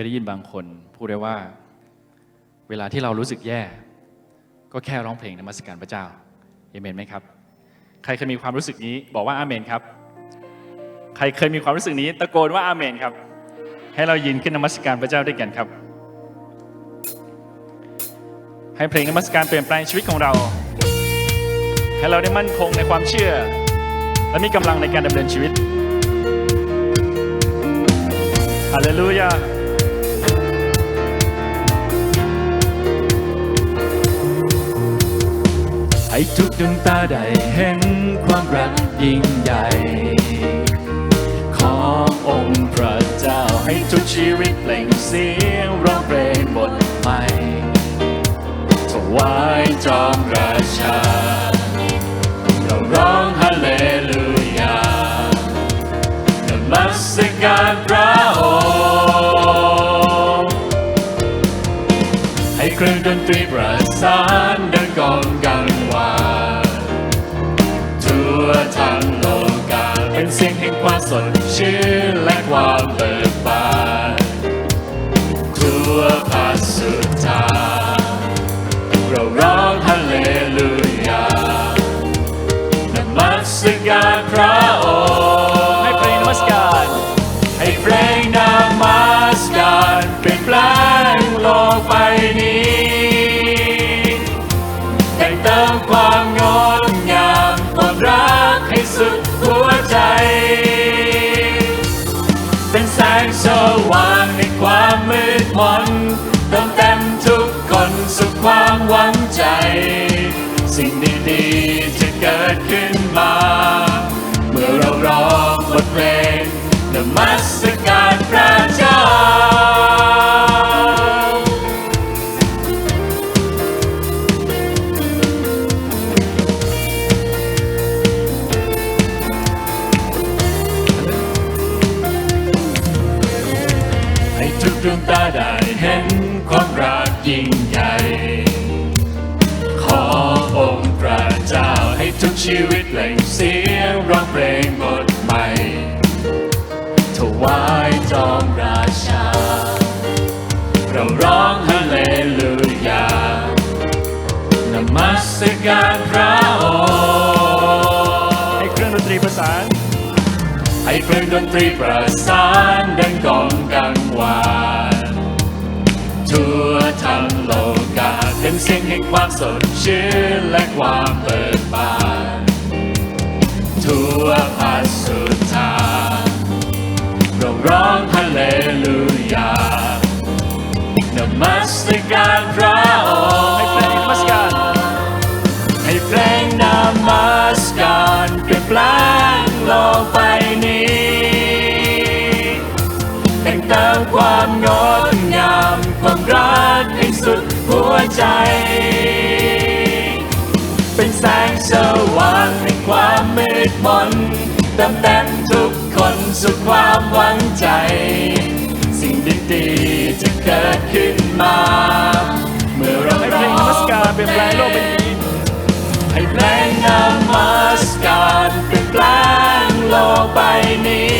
ยได้ยินบางคนพูดได้ว่า เวลาที่เรารู้สึกแย่ ก็แค่ร้องเพลงนมัสการพระเจ้าเอเมนไหมครับ ใครเคยมีความรู้สึกนี้ บอกว่าอาเมนครับ ใครเคยมีความรู้สึกนี้ ตะโกนว่าอาเมนครับ ให้เรายืนขึ้นนมัสการพระเจ้าด้วยกันครับ ให้เพลงนมัสการเปลี่ยนแปลงชีวิตของเรา ให้เราได้มั่นคงในความเชื่อ และมีกำลังในการดำเนินชีวิตฮาเลลูยา ให้ทุกดวงตาได้เห็นความรักยิ่งใหญ่ ขององค์พระเจ้าให้ทุกชีวิตเปล่งเสียงร้องเพลงบทใหม่ ถวายจอมราชาเราร้องฮาเลลูยานมัสการพระองค์ให้เครื่องดนตรีประสานดังกองกัง เสียงแห่งความสดชื่นและความเบิก เป็นแสงสว่างในความมืดมนเติมเต็มทุกคนสุขความหวังใจ สิ่งดีๆจะเกิดขึ้นมา เมื่อเราร้องบทเพลงนมัสการพระเจ้า ตาได้เห็นความรักยิ่งใหญ่ ขอองค์พระเจ้าให้ทุกชีวิตเปล่งเสียงร้องเพลงบทใหม่ ถวายจอมราชา เราร้องฮาเลลูยานมัสการพระองค์ให้เครื่องดนตรีประสานให้เพลงดนตรีประสานดังกองกังวาน ทั่วทั้งโลกาเป็นเสียงแห่งความสดชื่นและความเบิกบานทั่วภาคสุดทางเราร้องฮาเลลูยานมัสการพระองค์ให้เพลงนมัสการให้เพลงนมัสการเปลี่ยนแปลงโลกใบนี้แต่งเติมความงดงามความ กให้สุดหัวใจ เป็นแสงสว่างในความมืดมนเติมเต็มทุกคนสุขความหวังใจ สิ่งดีๆจะเกิดขึ้นมา เมื่อเราให้เพลงมัสการเปลี่ยนแปลงโลกใบนี้ให้เพลงนมัสการเปลี่ยนแปลงโลกใบนี้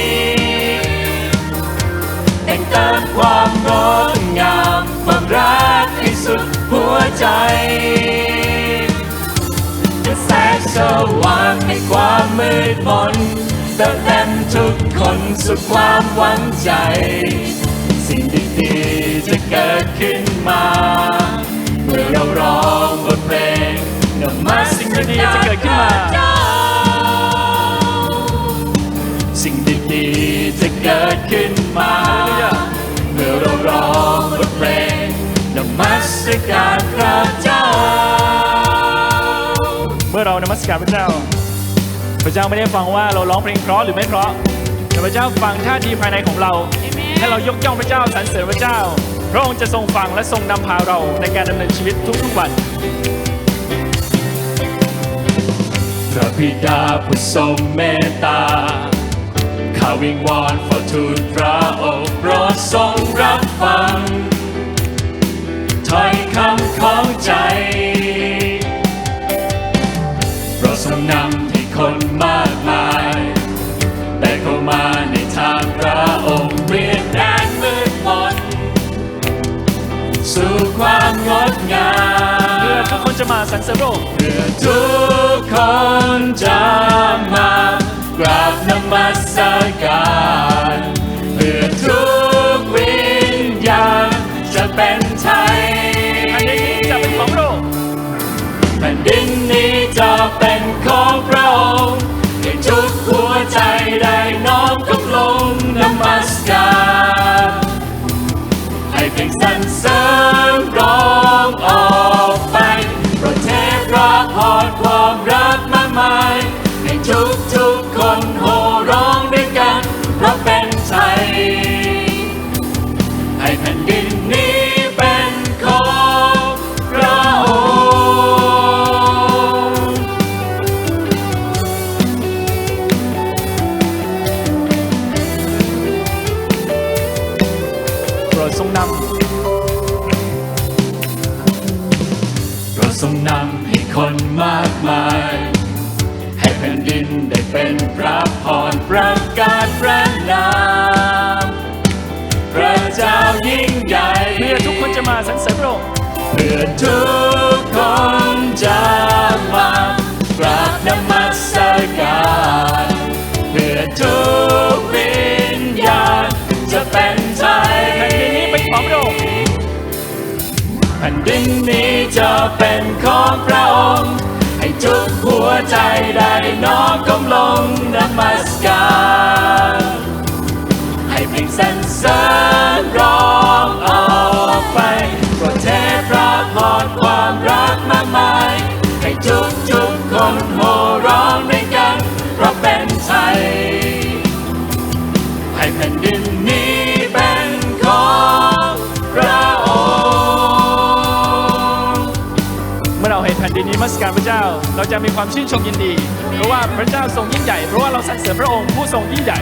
แต่งเติมความงดง หัวใจ จะแสงสว่างในความมืดมนเติมเต็มทุกคนสุขความหวังใจ สิ่งดีๆจะเกิดขึ้นมา เมื่อเราร้องบทเพลงนมัสสิ่งดีๆจะเกิดขึ้นมาสิ่งดีๆจะเกิดขึ้นมา สการพระเจ้า เมื่อเรานมัสการพระเจ้า พระเจ้าไม่ได้ฟังว่าเราร้องเพลงเพราะหรือไม่เพราะ แต่พระเจ้าฟังท่าทีภายในของเราให้เรายกย่องพระเจ้าสรรเสริญพระเจ้า พระองค์จะทรงฟังและทรงนำพาเราในการดำเนินชีวิตทุกๆวันพระบิดาผู้ทรงเมตตาข้าวิงวอนขอทูลพระองค์โปรดทรงรับฟัง ถ้อยคำของใจโปรดทรงนำให้คนมากมายได้เข้ามาในทางพระองค์เปลี่ยนแดนมืดมนสู่ความงดงามเพื่อทุกคนจะมาสรรเสริญพรค์เพื่อทุกคนจะมากราบนมัสการเพื่อทุกวิญญาณจะเป็น เป็นของพระองค์ให้ทุกหัวใจได้น้อ เพื่อทุกคนจะมากราบนมัสการเพื่อทุกวิญญาณจะเป็นไทยแผ่นดินนี้เป็นของพระองค์แผ่นดินนี้จะเป็นของพระองค์ให้ทุกหัวใจได้น้อมก้มลงนมัสการให้เพลงสรรเสริญ นโห่ร้องด้วยกันเพราะเป็นไทยให้แผ่นดินนี้เป็นของพระองค์เมื่อเราเห็นแผ่นดินนี้มัสการพระเจ้า เราจะมีความชื่นชมยินดี เพราะว่าพระเจ้าทรงยิ่งใหญ่เพราะว่าเราสรรเสริญพระองค์ผู้ทรงยิ่งใหญ่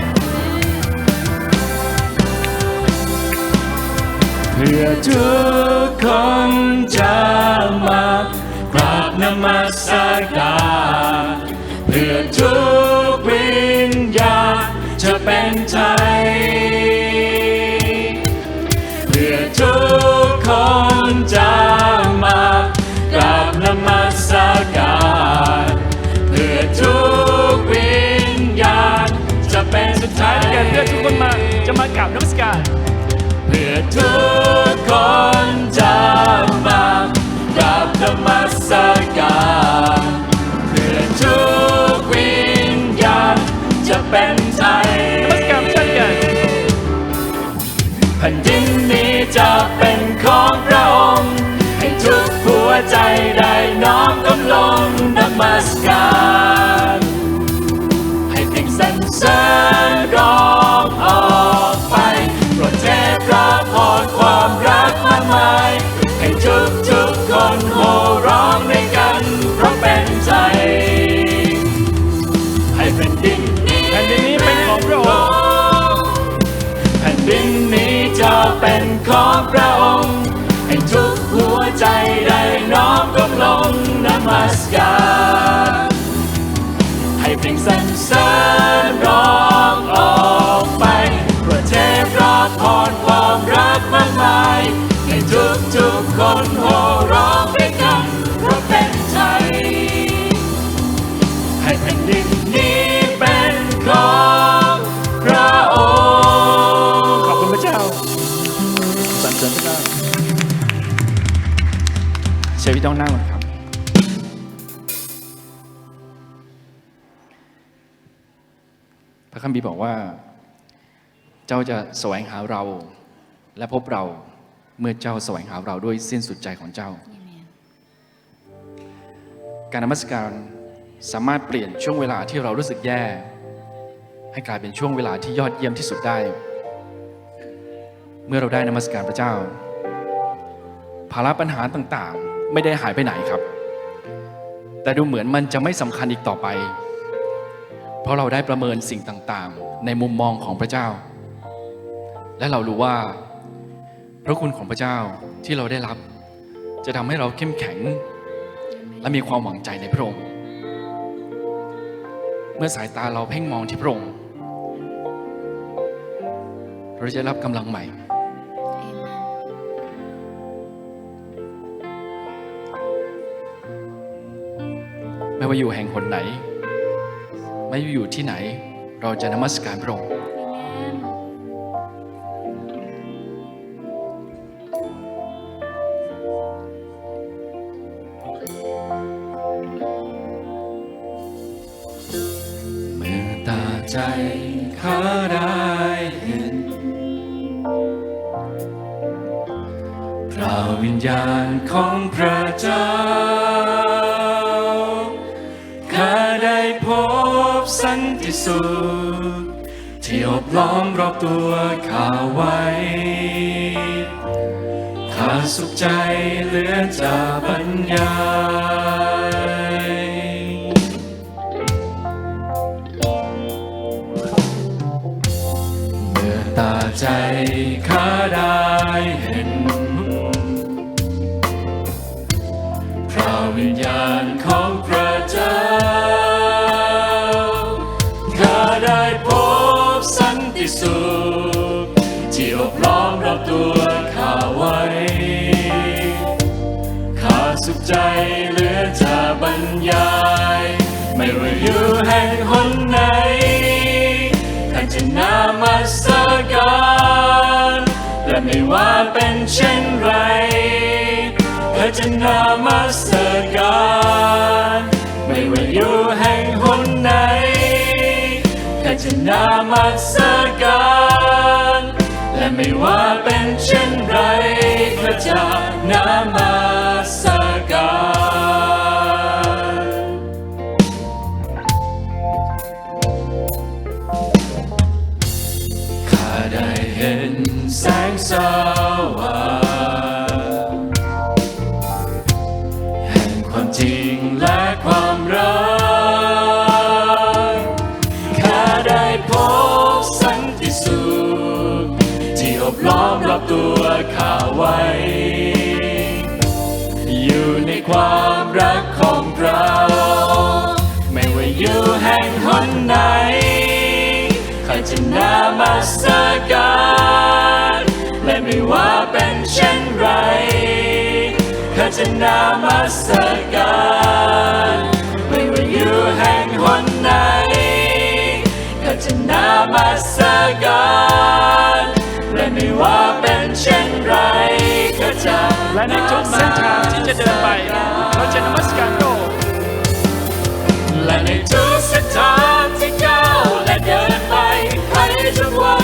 เพื่อทุกคนจะมา นมัสการเพื่อทุกวิญญาณจะเป็นไทยเพื่อทุกคนจะมากราบนมัสการเพื่อทุกวิญญาณจะเป็นสุดท้ายเกิดเพื่อทุกคนมาจะมากราบนมัสการเพื่อทุก น มัสการให้เพลงสรรเสริญร้องออกไปเพื่อเทพระพรความรักมากมายให้ทุกทุกๆคนโห่ร้องด้วยกันเพราะเป็นไทยให้แผ่นดินนี้เป็นของพระองค์ขอบคุณพระเจ้าสรรเสริญพระเจ้าเชิญพี่ต้องนั่ง รับพระคัมภีร์บอกว่า เจ้าจะแสวงหาเรา และพบเราเมื่อเจ้าแสวงหาเราด้วยสิ้นสุดใจของเจ้า การนมัสการสามารถเปลี่ยนช่วงเวลาที่เรารู้สึกแย่ ให้กลายเป็นช่วงเวลาที่ยอดเยี่ยมที่สุดได้ เมื่อเราได้นมัสการพระเจ้า ภาระปัญหาต่างๆ ไม่ได้หายไปไหนครับ แต่ดูเหมือนมันจะไม่สำคัญอีกต่อไป เพราะเราได้ประเมินสิ่งต่างๆ ในมุมมองของพระเจ้า และเรารู้ว่า พระคุณของพระเจ้าที่เราได้รับ จะทำให้เราเข้มแข็ง และมีความหวังใจในพระองค์ เมื่อสายตาเราเพ่งมองที่พระองค์เราจะรับกำลังใหม่ไม่ว่าอยู่แห่งหนไหน ไม่ว่าอยู่ที่ไหน เราจะนมัสการพระองค์เมื่อตาใจข้าได้เห็น พระวิญญาณของพระเจ้า สันติสุขที่อบล้อมรอบตัวข้าไว้ข้าสุขใจเหลือจะบรรยายเมื่อตาใจข้าได้เห็น แต่ไม่ว่าเป็นเช่นไรเธอจะนามาสการไม่ว่าอยู่แห่งหนไหนข้าจะนามาสการและไม่ว่าเป็นเช่นไรข้าจะนามา เป็นเช่นไรข้าจะนามาสการไม่ว่าอยู่แห่งหนไหนข้าจะนามาสการและไม่ว่าเป็นเช่นไรข้าจะและในทุกเส้นทางที่จะเดินไปเราจะนมัสการพระองค์และในทุกเส้นทางที่ก้าวและเดินไปให้ทุกวัน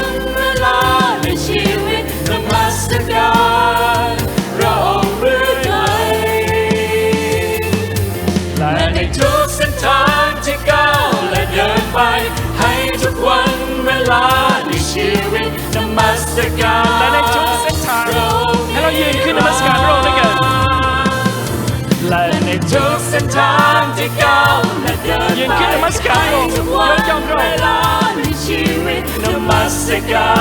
ไป ให้ทุกวันเวลาในชีวิตนมัสการและในทุกเส้นทางให้เรายืนขึ้นนมัสการพระองค์ด้วยกันและในทุกเส้นทางที่ก้าวและเดินไปยืนขึ้นนมัสการพระองค์ให้ทุกวันยกย่องพระเวองค์ลาในชีวิตนมัสกา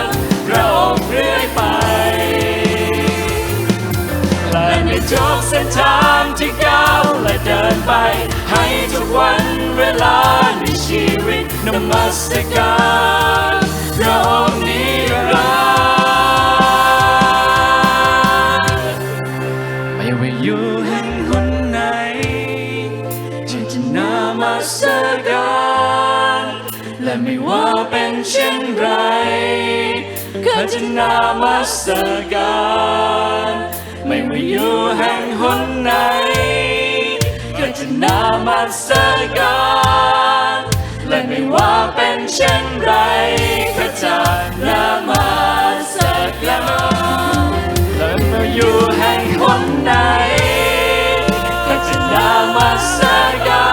รพระองค์เรื่อยไปและใน ทุกเส้นทางที่ก้าวและเดินไป ให้ทุกวันเวลาในชีวิตนมัสการพระองค์นิรันดร์ไม่ว่าอยู่แห่งหนไหนฉันจะนามาสการและไม่ว่าเป็นเช่นไรข้าจะนามาสการ ไม่ว่าอยู่แห่งหนไหนข้าจะนามาสการและไม่ว่าเป็นเช่นไรข้าจะนามาสการและเมื่ออยู่แห่งหนไหนข้าจะนามาสกา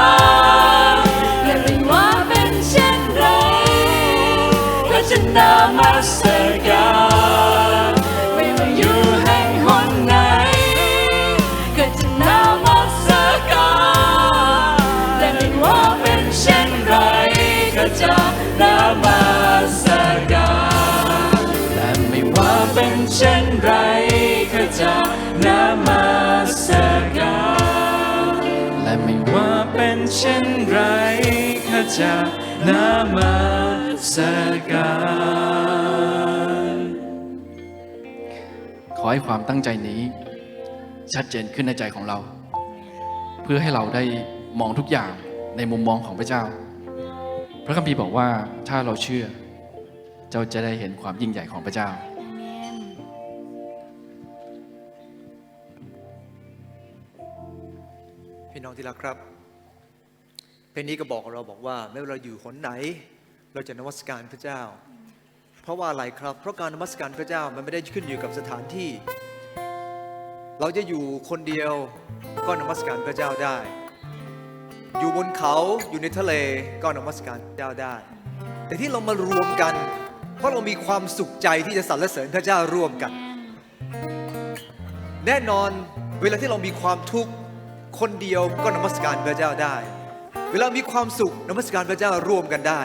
รและไม่ว่าเป็นเช่นไรข้าจะนา เป็นเช่นไรข้าจะนามาสการขอให้ความตั้งใจนี้ ชัดเจนขึ้นในใจของเรา เพื่อให้เราได้มองทุกอย่างในมุมมองของพระเจ้า พระคัมภีร์บอกว่าถ้าเราเชื่อ เจ้าจะได้เห็นความยิ่งใหญ่ของพระเจ้าพี่น้องที่รักครับเพ ลงนี้ก็บอกเราบอกว่าไม่ว่าเราอยู่หนไหน เราจะนมัสการพระเจ้า เพราะว่าอะไรครับ เพราะการนมัสการพระเจ้ามันไม่ได้ขึ้นอยู่กับสถานที่ เราจะอยู่คนเดียวก็นมัสการพระเจ้าได้ อยู่บนเขาอยู่ในทะเลก็นมัสการพระเจ้าได้ แต่ที่เรามารวมกัน เพราะเรามีความสุขใจที่จะสรรเสริญพระเจ้าร่วมกัน แน่นอนเวลาที่เรามีความทุกข์คนเดียวก็นมัสการพระเจ้าได้ เวลามีความสุขนมัสการพระเจ้าร่วมกันได้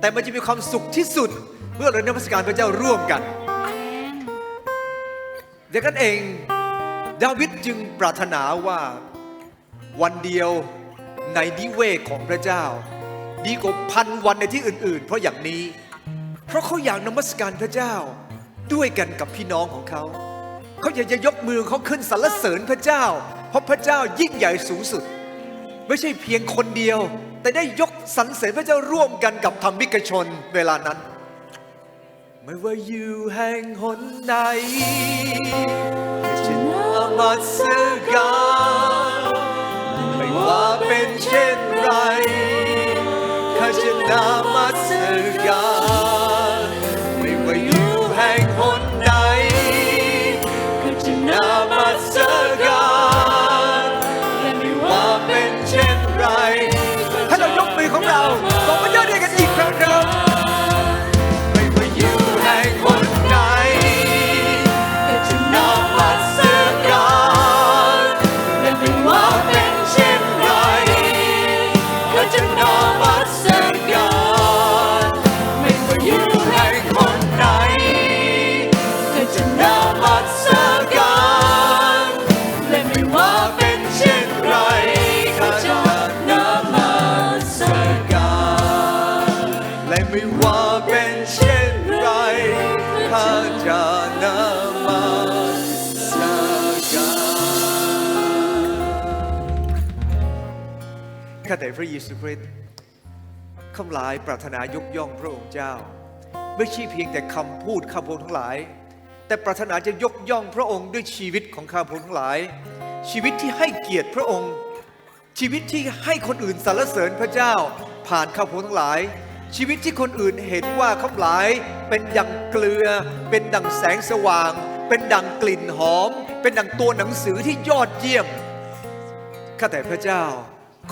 แต่มันจะมีความสุขที่สุด เมื่อเรานมัสการพระเจ้าร่วมกันดังนั้นเองดาวิดจึงปรารถนาว่าวันเดียวในนิเวศของพระเจ้า ดีกว่าพันวันในที่อื่น ๆ เพราะอย่างนี้ เพราะเขาอยากนมัสการพระเจ้าด้วยกันกับพี่น้องของเขาเขาอยากจะยกมือเขาขึ้นสรรเสริญพระเจ้า เพราะพระเจ้ายิ่งใหญ่สูงสุด ไม่ใช่เพียงคนเดียว แต่ได้ยกสรรเสริญพระเจ้าร่วมกันกับธรรมิกชนเวลานั้น ไม่ว่าอยู่แห่งหนใดจะนมัสการไม่ว่าเป็นเช่นไรข้าจะนมัสการ แต่พระเยซูคริสต์ข้าหลายปรารถนายกย่องพระองค์เจ้า ไม่ใช่เพียงแต่คำพูดข้าพงทั้งหลาย แต่ปรารถนาจะยกย่องพระองค์ด้วยชีวิตของข้าพงทั้งหลาย ชีวิตที่ให้เกียรติพระองค์ ชีวิตที่ให้คนอื่นสรรเสริญพระเจ้า ผ่านข้าพงทั้งหลาย ชีวิตที่คนอื่นเห็นว่าข้าหลาย เป็นดังเกลือ เป็นดังแสงสว่าง เป็นดังกลิ่นหอม เป็นดังตัวหนังสือที่ยอดเยี่ยมข้าแต่พระเจ้า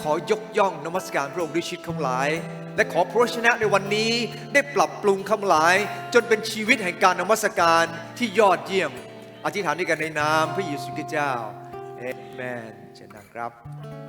ขอยกย่องนมัสการพระองค์ด้วยชีวิตข้าหลาย และขอพระชนะในวันนี้ได้ปรับปรุงข้าหลาย จนเป็นชีวิตแห่งการนมัสการที่ยอดเยี่ยม อธิษฐานด้วยกันในนามพระเยซูคริสต์เจ้าเอเมนเช่นนั้นครับ